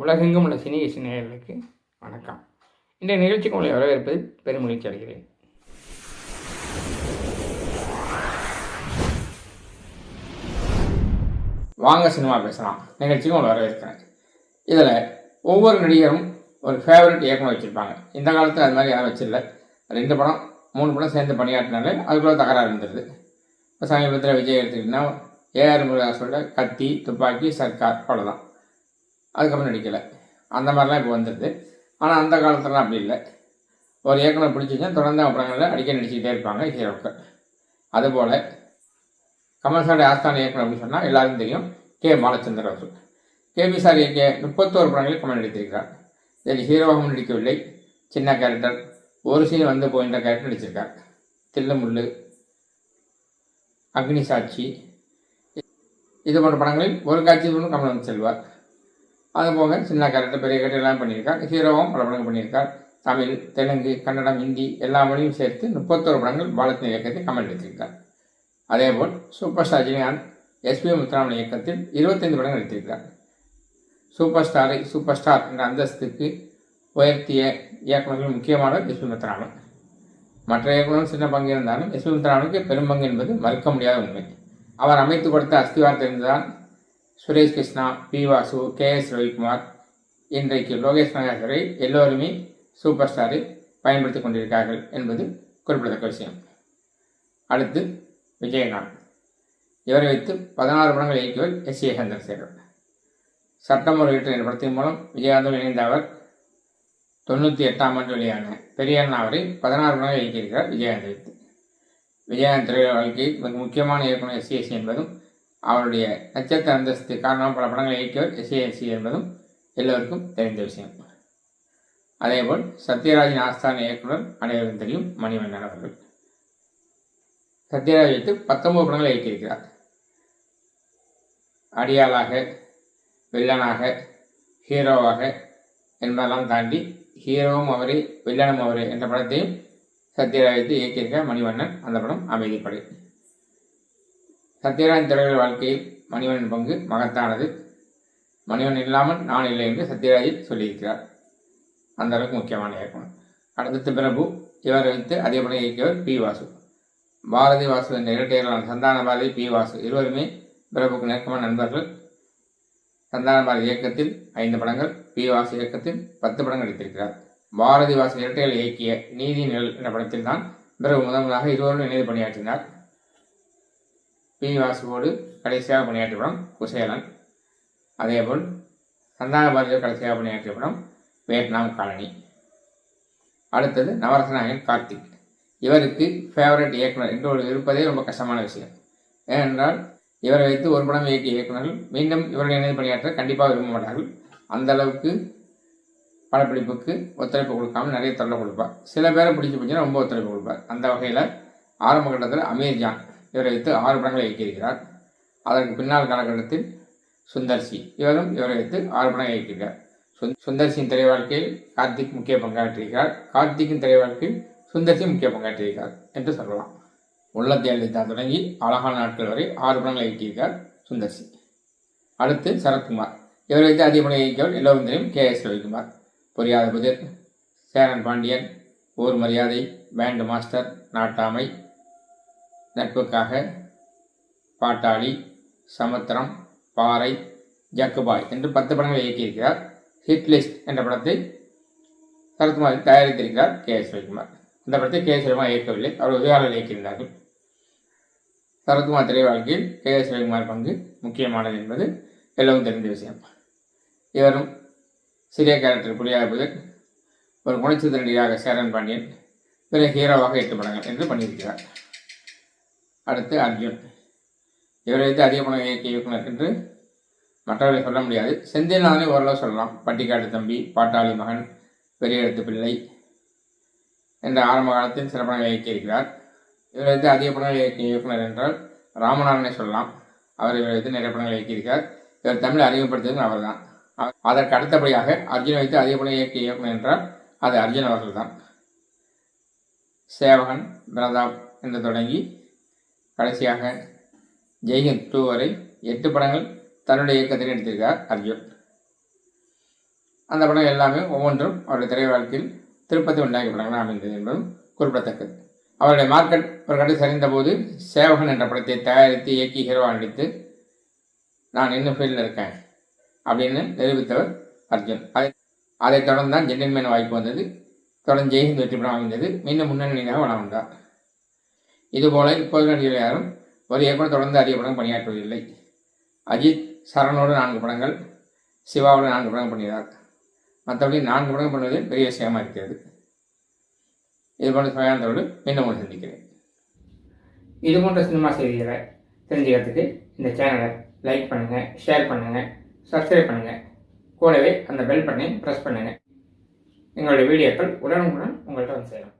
உலகெங்கும் உள்ள சினி நேயர்களுக்கு வணக்கம். இன்றைய நிகழ்ச்சிக்கு உங்களை வரவேற்பதில் பெரும் மகிழ்ச்சி அடைகிறேன். வாங்க சினிமா பேசலாம். நிகழ்ச்சிக்கு உங்களை வரவேற்கிறேன். இதில் ஒவ்வொரு நடிகரும் ஒரு ஃபேவரட் இயக்குனர் வச்சுருப்பாங்க. இந்த காலத்தில் அது மாதிரி யாரும் வச்சிடல. ரெண்டு படம் மூணு படம் சேர்ந்து பணியாற்றினாலே அதுக்குள்ளே தகராறு இருந்துருது இப்போ சமீபத்தில் விஜய் எடுத்துக்கிட்டிங்கன்னா ஏஆர் முருகாசோட கத்தி துப்பாக்கி சர்க்கார் அவ்வளோதான் அதுக்கப்புறம் நடிக்கலை. அந்த மாதிரிலாம் இப்போ வந்துடுது ஆனால் அந்த காலத்துலலாம் அப்படி இல்லை. ஒரு இயக்குனர் பிடிச்சிச்சா தொடர்ந்து அவங்க படங்களில் அடிக்க நடிச்சுக்கிட்டே இருப்பாங்க ஹீரோக்கள் அதுபோல் கமல் சாரி ஆஸ்தான இயக்குனர் அப்படின்னு சொன்னால் எல்லாருக்கும் தெரியும் கே. பாலச்சந்தர் அவர்கள் கேபி சார் இயக்கிய முப்பத்தோரு படங்களில் கமல் நடித்திருக்கிறார். இதில் ஹீரோவாகவும் நடிக்கவில்லை. சின்ன கேரக்டர். ஒரு சீன் வந்து போகின்ற கேரக்டர் நடிச்சிருக்கார். தில்லுமுள்ளு அக்னி சாட்சி. இது போன்ற படங்களில் ஒரு காட்சி ஒன்றும் கமல் வந்து செல்வார். அது போக சின்ன கேரக்டர் பெரிய கேரக்டர் எல்லாம் பண்ணியிருக்கார். ஹீரோவும் பல படங்கள் பண்ணியிருக்கார். தமிழ் தெலுங்கு கன்னடம் ஹிந்தி எல்லா மொழியும் சேர்த்து முப்பத்தோரு படங்கள் பாலத்தின் இயக்கத்தை கமல் எடுத்திருக்கார். அதேபோல் super star Rajinikanth SP Muthuraman இயக்கத்தில் இருபத்தைந்து படங்கள் எடுத்திருக்கார். சூப்பர் ஸ்டாரை சூப்பர் ஸ்டார் என்ற அந்தஸ்துக்கு உயர்த்திய இயக்குநர்கள் முக்கியமானவர் எஸ்பி முத்துராமன். மற்ற இயக்குநரும் சின்ன பங்கு இருந்தாலும் எஸ்பி முத்துராமனுக்கு பெரும் பங்கு என்பது மறுக்க முடியாத உண்மை. அவர் அமைத்து கொடுத்த அஸ்திவாரத்தில் தான் Suresh Krishna P Vasu K S Ravikumar இன்றைக்கு லோகேஷ் கனகராஜ் எல்லோருமே சூப்பர் ஸ்டாரை பயன்படுத்தி கொண்டிருக்கிறார்கள் என்பது குறிப்பிடத்தக்க விஷயம். அடுத்து விஜயகாந்த் இவரை வைத்து பதினாறு படங்கள் இயக்கியவர் எஸ் ஏ சந்திரசேகர். சட்டம் ஒரு என்ற படத்தின் மூலம் விஜயகாந்தோடு இணைந்த அவர் தொண்ணூற்றி எட்டாம் ஆண்டு வெளியான பெரியார் அவரை பதினாறு படங்கள் இயக்கியிருக்கிறார் விஜயகாந்த். வைத்து விஜயகாந்த் திரையுலக வாழ்க்கையில் மிக முக்கியமான இயக்குனர் எஸ்சிஎஸ்சி என்பதும் அவருடைய நட்சத்திர அந்தஸ்து காரணமாக பல படங்களை இயக்கியவர் எஸ்ஏஎஸ்சி என்பதும் எல்லோருக்கும் தெரிந்த விஷயம். அதேபோல் சத்யராஜின் ஆஸ்தான இயக்குனர் அனைவரும் தெரியும் மணிவண்ணன் அவர்கள். சத்யராஜ் வைத்து பத்தொன்பது படங்களை இயக்கியிருக்கிறார். அடியாளாக வில்லனாக ஹீரோவாக என்பதெல்லாம் தாண்டி ஹீரோவும் அவரே வில்லனும் அவரே என்ற படத்தையும் சத்யராஜ் வைத்து இயக்கியிருக்கிறார் மணிவண்ணன். அந்த படம் அமைதிப்படை. சத்யராஜ் திரைகள் வாழ்க்கையில் மணிவனின் பங்கு மகத்தானது. மணிவன் இல்லாமல் நான் இல்லை என்று சத்யராஜ் சொல்லியிருக்கிறார். அந்த அளவுக்கு முக்கியமான இயக்குனர். அடுத்து பிரபு இவரை வைத்து அதே படம் இயக்கியவர் பி வாசு. பாரதி வாசு என்ற இரட்டையர்களான சந்தான பாரதி பி வாசு இருவருமே பிரபுக்கு நெருக்கமான நண்பர்கள். சந்தான பாரதி இயக்கத்தில் ஐந்து படங்கள் பி வாசு இயக்கத்தில் பத்து படங்கள் எடுத்திருக்கிறார். பாரதி வாசு இரட்டைகள் இயக்கிய நீதி நிழல் என்ற படத்தில் தான் பிரபு முதன் முதலாக இருவரும் இணைந்து பணியாற்றினார். பி வாசுவோடு கடைசியாக பணியாற்றிய படம் குசேலன். அதேபோல் சந்தான பாரதியோடு கடைசியாக பணியாற்றிய படம் வியட்நாம் காலனி. அடுத்தது நவரசநாயகன் கார்த்திக். இவருக்கு ஃபேவரட் இயக்குனர் என்று ஒரு இருப்பதே ரொம்ப கஷ்டமான விஷயம். ஏனென்றால் இவரை வைத்து ஒரு படம் இயக்கிய இயக்குநர்கள் மீண்டும் இவருடைய இணைந்து பணியாற்ற கண்டிப்பாக விரும்ப மாட்டார்கள். அந்த அளவுக்கு படப்பிடிப்புக்கு ஒத்துழைப்பு கொடுக்காமல் நிறைய தொல்லை கொடுப்பார். சில பேரை பிடிச்சி பிடிச்சினா ரொம்ப ஒத்துழைப்பு கொடுப்பார். அந்த வகையில் ஆரம்ப கட்டத்தில் அமீர் ஜான் இவரை வைத்து ஆறு படங்களை இயக்கியிருக்கிறார். அதற்கு பின்னால் காலகட்டத்தில் சுந்தர்சி. இவரும் இவரை வைத்து ஆறு படங்களை இயக்கியிருக்கார் சுந்தர்சியின் திரை வாழ்க்கையில் கார்த்திக் முக்கிய பங்காற்றியிருக்கிறார். கார்த்திக்கின் திரை வாழ்க்கையில் சுந்தர்சி முக்கிய பங்காற்றியிருக்கிறார் என்று சொல்லலாம். உள்ளத்தை அளித்தான் தொடங்கி அழகான நாட்கள் வரை ஆறு படங்களை இயக்கியிருக்கார் சுந்தர்சி. அடுத்து சரத்குமார். இவரை வைத்து அதிக படம் இயக்கியவர் எல்லோரும் தெரியும் கே எஸ் ரவிக்குமார். பொரியாத புதிர் சேரன் பாண்டியன் ஊர் மரியாதை பேண்டு மாஸ்டர் நாட்டாமை நட்புக்காக பாட்டாளி சமுத்திரம் பாறை ஜக்குபாய் என்று பத்து படங்களை இயக்கியிருக்கிறார். ஹிட் லிஸ்ட் என்ற படத்தை சரத்குமார் தயாரித்திருக்கிறார் கே. எஸ். ரவிக்குமார். இந்த படத்தை கே. எஸ். ரவிக்குமார் இயக்கவில்லை. அவர் உதவியாளர் இயக்கியிருந்தார்கள். சரத்குமார் திரை வாழ்க்கையில் கே. எஸ். ரவிக்குமார் பங்கு முக்கியமானது என்பது எல்லோரும் தெரிந்த விஷயம். இவரும் சிறிய கேரக்டர் புலியாக புதன் ஒரு குணச்சித்திர நடிகராக சேரன் பாண்டியன் பிற ஹீரோவாக எட்டு படங்கள் என்று பண்ணியிருக்கிறார். அடுத்து அர்ஜுன். இவரை வந்து அதிக படம் இயக்குனர் என்று மற்றவர்களை சொல்ல முடியாது. செந்தில்நாதனை ஓரளவு சொல்லலாம். பட்டிக்காட்டு தம்பி பாட்டாளி மகன் பெரிய எழுத்து பிள்ளை என்ற ஆரம்ப காலத்தில் சில படங்களை இயக்கியிருக்கிறார் இவரை வந்து அதிக படங்கள் இயக்கிய இயக்குனர் என்றால் ராமநாதனை சொல்லலாம். அவர் இவரை வந்து நிறைய படங்கள் இயக்கியிருக்கார் இவர் தமிழ் அறிமுகப்படுத்தியது அவர் தான் அதற்கு அடுத்தபடியாக அர்ஜுன் வைத்து அதிக படம் இயக்கிய இயக்குனர் என்றால் அது அர்ஜுன் அவர்கள் தான் சேவகன் பிரதாப் என்று தொடங்கி கடைசியாக ஜெய்ஹிந்த் டூ வரை எட்டு படங்கள் தன்னுடைய இயக்கத்தில் எடுத்திருக்கார் அர்ஜுன். அந்த படம் எல்லாமே ஒவ்வொன்றும் அவருடைய திரை வாழ்க்கையில் திருப்பத்தை உண்டாக்கிய படங்களாக அமைந்தது என்பதும் குறிப்பிடத்தக்கது. அவருடைய மார்க்கெட் ஒரு கடை சரிந்த போது சேவகன் என்ற படத்தை தயாரித்து இயக்கி ஹீரோவாக நடித்து நான் இன்னும் ஃபீல்டில் இருக்கேன் அப்படின்னு நிரூபித்தவர் அர்ஜுன். அதை அதைத் தொடர்ந்து தான் ஜென்டில்மேன் வாய்ப்பு வந்தது. தொடர்ந்து ஜெய்ஹிந்த் வெற்றி படம் அமைந்தது. மீண்டும் முன்னணியாக வளம் வந்தார். இதுபோல இப்போது நடிகர்கள் யாரும் ஒரு இயக்குனர் தொடர்ந்து அதிக படம் பணியாற்றுவதில்லை. அஜித் சரணோடு நான்கு படங்கள் சிவாவோடு நான்கு படங்கள் பண்ணினார். மற்றபடி நான்கு படங்கள் பண்ணுவது பெரிய விஷயமா இருக்கிறது. இது போன்ற சுயாந்தரோடு மீண்டும் ஒன்று சந்திக்கிறேன். இது போன்ற சினிமா செய்திகளை தெரிஞ்சுக்கிறதுக்கு இந்த சேனலை லைக் பண்ணுங்கள் ஷேர் பண்ணுங்கள் சப்ஸ்கிரைப் பண்ணுங்கள் கூடவே அந்த பெல் பட்டனை ப்ரெஸ் பண்ணுங்கள் எங்களுடைய வீடியோக்கள் உடனுக்குடன் உங்கள்கிட்ட வந்து சேரும்.